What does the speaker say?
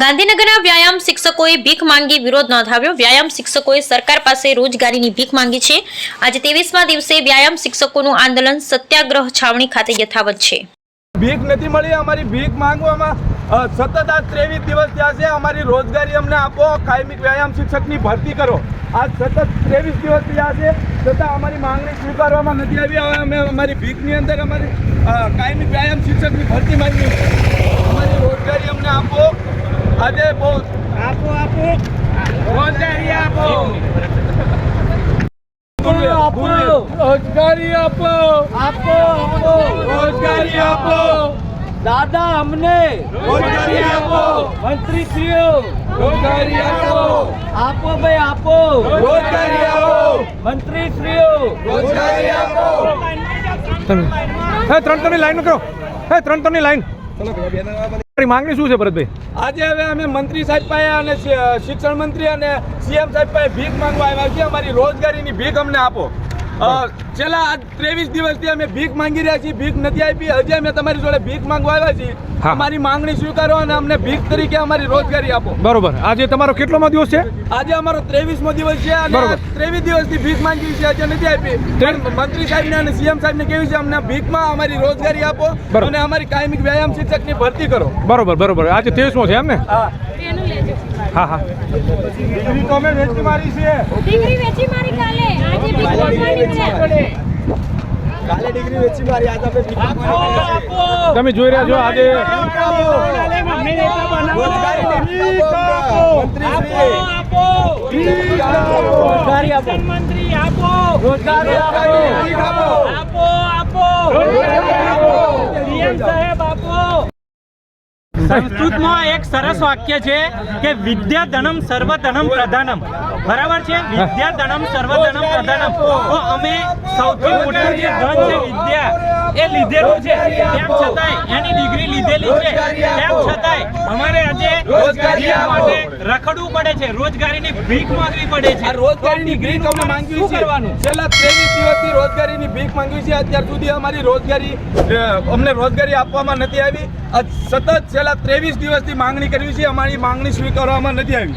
ગાંધીનગરના વ્યાયામ શિક્ષકોએ ભીખ માંગી વિરોધ નોંધાવ્યો. વ્યાયામ શિક્ષકોએ સરકાર પાસે રોજગારીની ભીખ માંગી છે. આજે ત્રેવીસમા દિવસે વ્યાયામ શિક્ષકોનું આંદોલન સત્યાગ્રહ છાવણી ખાતે યથાવત છે. ભીખ નથી મળી, અમારી ભીખ માંગવામાં સતત આ ત્રેવીસ દિવસ થયા છે. અમારી રોજગારી અમને આપો કાયમી વ્યાયામ શિક્ષકની ભરતી કરો. આ સતત ત્રેવીસ દિવસ થયા છે. છતાં અમારી માંગણી સ્વીકારવામાં નથી આવી. હવે અમે અમારી ભીખની અંદર અમારી કાયમી વ્યાયામ શિક્ષકની ભરતી માંગી છે. અમારી રોજગારી અમને આપો આજે બહુ આપો આપો. રોજગારી આપો. રોજગારી આપો. આપો આપો. રોજગારી આપો. દાદા અમને. રોજગારી આપો. મંત્રીશ્રીઓ. રોજગારી આપો. આપો ભાઈ આપો. રોજગારી આપો. મંત્રીશ્રીઓ. રોજગારી આપો. હે ત્રણ ત્રણની લાઈન કરો. હે ત્રણ ત્રણની લાઈન. માંગણી શું છે ભરતભાઈ? આજે હવે અમે મંત્રી સાહેબ પાસે અને શિક્ષણ મંત્રી અને સીએમ સાહેબ પાસે ભીખ માંગવા આવ્યા છીએ. અમારી રોજગારીની ભીખ અમને આપો. છેલ્લા ત્રેવીસ દિવસથી અમે ભીખ માંગી રહ્યા છીએ ભીખ નથી આપી. હજી અમે તમારી જોડે ભીખ માંગવા આવ્યા છીએ. હા. અમારી માંગણી સ્વીકારો અને અમને ભીખ તરીકે અમારી રોજગારી આપો. બરોબર. આજે તમારો કેટલોમાં દિવસ છે? આજે અમારો ત્રેવીસમો દિવસ છે અને બરોબર. ત્રેવીસ દિવસથી ભીખ માંગી છે આજે નથી આપી. ત્રે- મંત્રી સાહેબને અને સીએમ સાહેબને કેવી છે? અમને ભીખમાં અમારી રોજગારી આપો. અને અમારી કાયમિક વ્યાયામ શિક્ષકની ભરતી કરો. બરોબર બરોબર. આજે ત્રેવીસમો છે એમ ને? હા. હા હા. ડિગ્રી તો અમે વેચી મારી છે. ડિગ્રી વેચી મારી કાલે આજે ભીખ માંગવાની છે ડિગ્રી વેચી મારી આજે અમે ભીખ તમે જોઈ રહ્યા છો આજે રોજગારી આપો મંત્રી આપો. રોજગારી આપો. આપો આપો સીએમ સાહેબ આપો સંસ્કૃતમાં એક સરસ વાક્ય છે કે વિદ્યા ધનમ સર્વ ધનમ પ્રધાનમ. બરાબર છે? વિદ્યા ધનમ સર્વ ધનમ પ્રધાનમ. તો અમે સૌથી મોટું જે ધન છે, વિદ્યા, એ લીધેલું છે. તેમ છતાંય એની ડિગ્રી લીધેલી છે. તેમ છતાંય અમારે આજે રોજગારી માટે રખડવું પડે છે. રોજગારીની ભીખ માંગવી પડે છે. રોજગારીની ભીખ અમે માંગવી છે? કરવાનું? છેલ્લા ત્રેવીસ દિવસથી રોજગારીની ભીખ માંગવી છે. અત્યાર સુધી અમારી રોજગારી અમને રોજગારી આપવામાં નથી આવી. સતત છેલ્લા ત્રેવીસ દિવસથી માંગણી કરવી છે. અમારી માંગણી સ્વીકારવામાં નથી આવી.